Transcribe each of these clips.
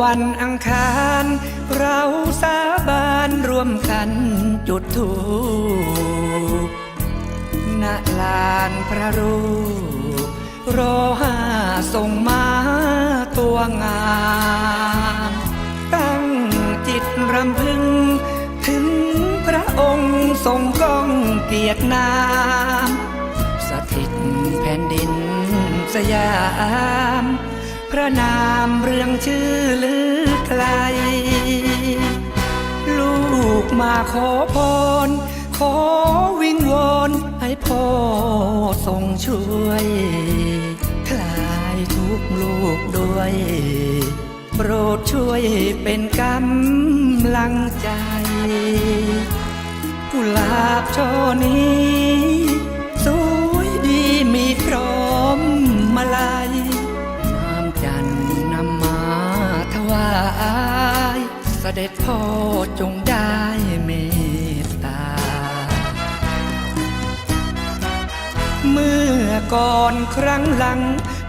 วันอังคาร เราสาบานร่วมกันจุดธูปณลานพระรูปรอห้าส่งมาตัวงาม ตั้งจิตรำพึง ถึงพระองค์ทรงก้องเกียรตินามสถิตแผ่นดินสยาม ระนามเรื่องชื่อลือไกล ลูกมาขอพร ขอวิงวอนให้พ่อทรงช่วย คลายทุกข์ลูกด้วย โปรดช่วยเป็นกำลังใจกุหลาบช่อนี้ สด็จพ่อจงได้เมตตา เมื่อก่อนครั้งหลัง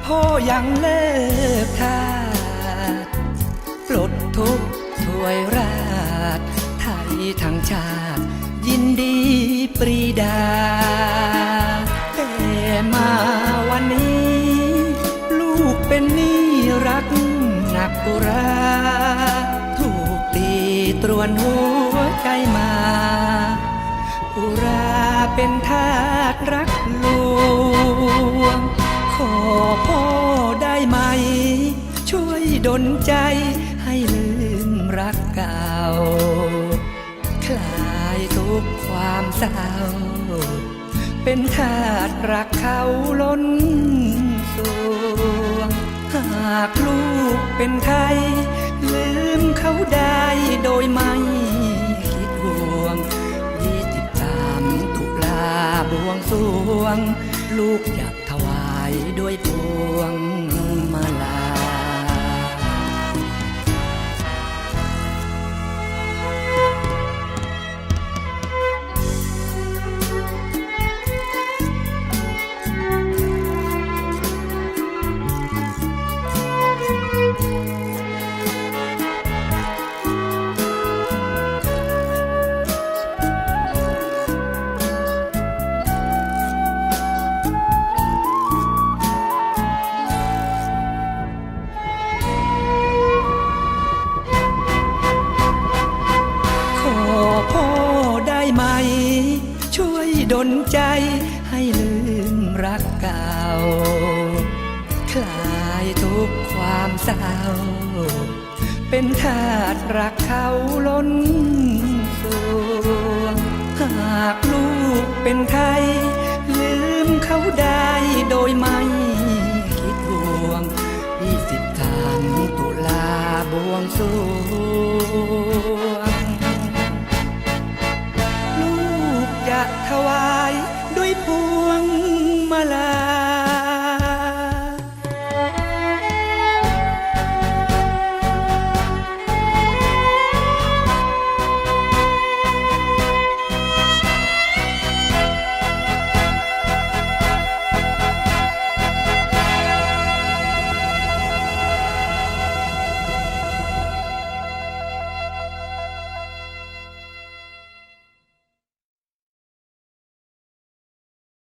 พ่อยังเลิกทาปลดทุกถวยราชไทยทั้งชาติ ยินดีปรีดา แต่มาวันนี้ ลูกเป็นนี้รักหนักปุรา รวนหัวใจมาปุราเป็นทาสรักลวง ขอพ่อได้ไหม ช่วยดลใจให้ลืมรักเก่า คลายทุกความเศร้า เป็นทาสรักเขาล้นสวง หากลูกเป็นไทยลืม เขาได้โดยไม่คิดห่วงยี่สิบสามตุลาบวงสวง ลูกอยากถวายด้วยพวง นใจให้ลืมรักเก่า คลายทุกความเศร้า เป็นทาสรักเขาล้นสวง หากลูกเป็นไทยลืมเขาได้ ถวายด้วยพวงมาลา